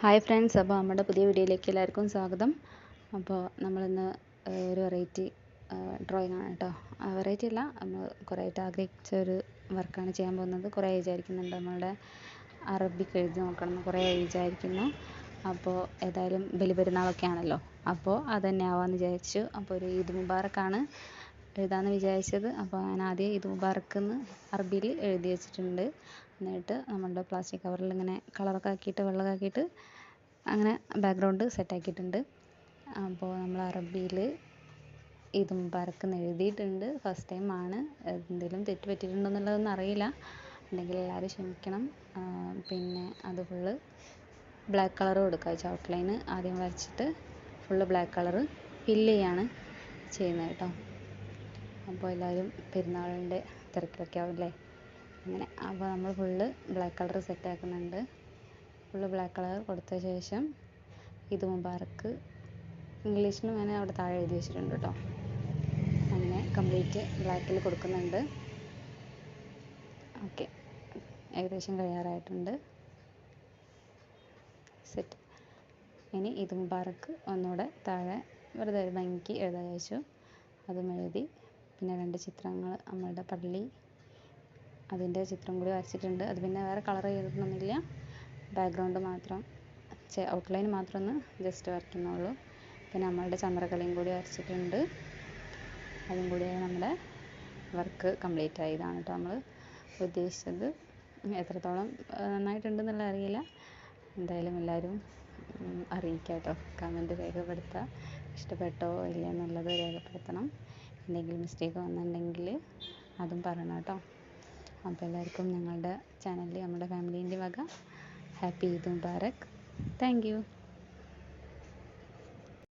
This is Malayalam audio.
ഹായ് ഫ്രണ്ട്സ് അപ്പോൾ നമ്മുടെ പുതിയ വീഡിയോയിലേക്ക് എല്ലാവർക്കും സ്വാഗതം. അപ്പോൾ നമ്മളിന്ന് ഒരു വെറൈറ്റി ഡ്രോയിങ് ആണ് കേട്ടോ. വെറൈറ്റി അല്ല നമ്മൾ കുറേയായിട്ട് ആഗ്രഹിച്ച ഒരു വർക്കാണ് ചെയ്യാൻ പോകുന്നത്. കുറേ വിചാരിക്കുന്നുണ്ട് നമ്മളുടെ അറബിക്ക് എഴുതി നോക്കണം എന്ന് കുറേ വിചാരിക്കുന്നു അപ്പോൾ ഏതായാലും ബലിപെരുന്നാളൊക്കെ ആണല്ലോ. അപ്പോൾ അത് തന്നെ ആവാമെന്ന് വിചാരിച്ചു. അപ്പോൾ ഒരു ഈദ് മുബാറക്കാണ്. എഴുതാമെന്ന് വിചാരിച്ചത്. അപ്പോൾ ഞാൻ ആദ്യം ഇത് മുബാറക്ക് എന്ന് അറബിയിൽ എഴുതി വെച്ചിട്ടുണ്ട്. എന്നിട്ട് നമ്മളുടെ പ്ലാസ്റ്റിക് കവറിൽ ഇങ്ങനെ കളറൊക്കെ ആക്കിയിട്ട് വെള്ളമൊക്കെ ആക്കിയിട്ട് അങ്ങനെ ബാക്ക്ഗ്രൗണ്ട് സെറ്റ് ആക്കിയിട്ടുണ്ട്. അപ്പോൾ നമ്മൾ അറബിയിൽ ഈദ് മുബാറക്ക് എന്ന് എഴുതിയിട്ടുണ്ട്. ഫസ്റ്റ് ടൈം ആണ്. എന്തെങ്കിലും തെറ്റ് പറ്റിയിട്ടുണ്ടോ എന്നുള്ളതൊന്നും അറിയില്ല. ഉണ്ടെങ്കിൽ എല്ലാവരും ക്ഷമിക്കണം. പിന്നെ അത് ഫുള്ള് ബ്ലാക്ക് കളർ കൊടുക്കുക. വെച്ചാൽ ഔട്ട്ലൈന് ആദ്യം വരച്ചിട്ട് ഫുള്ള് ബ്ലാക്ക് കളർ ഫില്ല് ചെയ്യാണ് ചെയ്യുന്നത് കേട്ടോ. അപ്പോൾ എല്ലാവരും പെരുന്നാളിന്റെ തിരക്കിലൊക്കെ ആവില്ലേ അങ്ങനെ. അപ്പോൾ നമ്മൾ ഫുള്ള് ബ്ലാക്ക് കളർ സെറ്റ് ആക്കുന്നുണ്ട്. ഫുള്ള് ബ്ലാക്ക് കളർ കൊടുത്ത ശേഷം ഇത് മുബാറക്ക്. ഇംഗ്ലീഷിലും ഞാൻ അവിടെ താഴെ എഴുതി വെച്ചിട്ടുണ്ട് കേട്ടോ. അങ്ങനെ കംപ്ലീറ്റ് ബ്ലാക്കിൽ കൊടുക്കുന്നുണ്ട്. ഓക്കെ ഏകദേശം കഴിയാറായിട്ടുണ്ട്. സെറ്റ് ഇനി ഇത് മുബാറക്ക് ഒന്നുകൂടെ താഴെ വെറുതെ ഒരു ഭംഗിക്ക് എഴുതാൻ വെച്ചു അതും എഴുതി. പിന്നെ രണ്ട് ചിത്രങ്ങൾ അമ്മയുടെ പള്ളി അതിന്റെ ചിത്രം കൂടി വരച്ചിട്ടുണ്ട്. അത് പിന്നെ വേറെ കളർ ചെയ്തിട്ടൊന്നുമില്ല. ബാക്ക്ഗ്രൗണ്ട് മാത്രം ഔട്ട്ലൈൻ മാത്രം ഒന്ന് ജസ്റ്റ് വരയ്ക്കുന്നുള്ളൂ. പിന്നെ അമ്മയുടെ ചന്ദ്രകലയും കൂടി വരച്ചിട്ടുണ്ട്. അതും കൂടി നമ്മുടെ വർക്ക് കംപ്ലീറ്റ് ആയതാണ് കേട്ടോ നമ്മൾ ഉദ്ദേശിച്ചത്. എത്രത്തോളം നന്നായിട്ടുണ്ട് നന്നായിട്ടുണ്ടെന്നുള്ള അറിയില്ല. എന്തായാലും എല്ലാവരും അറിയിക്കാട്ടോ. കേട്ടോ കമന്റ് രേഖപ്പെടുത്തുക ഇഷ്ടപ്പെട്ടോ ഇല്ലയെന്നുള്ളത് രേഖപ്പെടുത്തണം. എന്തെങ്കിലും മിസ്റ്റേക്ക് വന്നിട്ടുണ്ടെങ്കിൽ അതും പറയണം കേട്ടോ. അപ്പോൾ എല്ലാവർക്കും ഞങ്ങളുടെ ചാനലിൽ നമ്മുടെ ഫാമിലീന്റെ വക happy Eid Mubarak. Thank you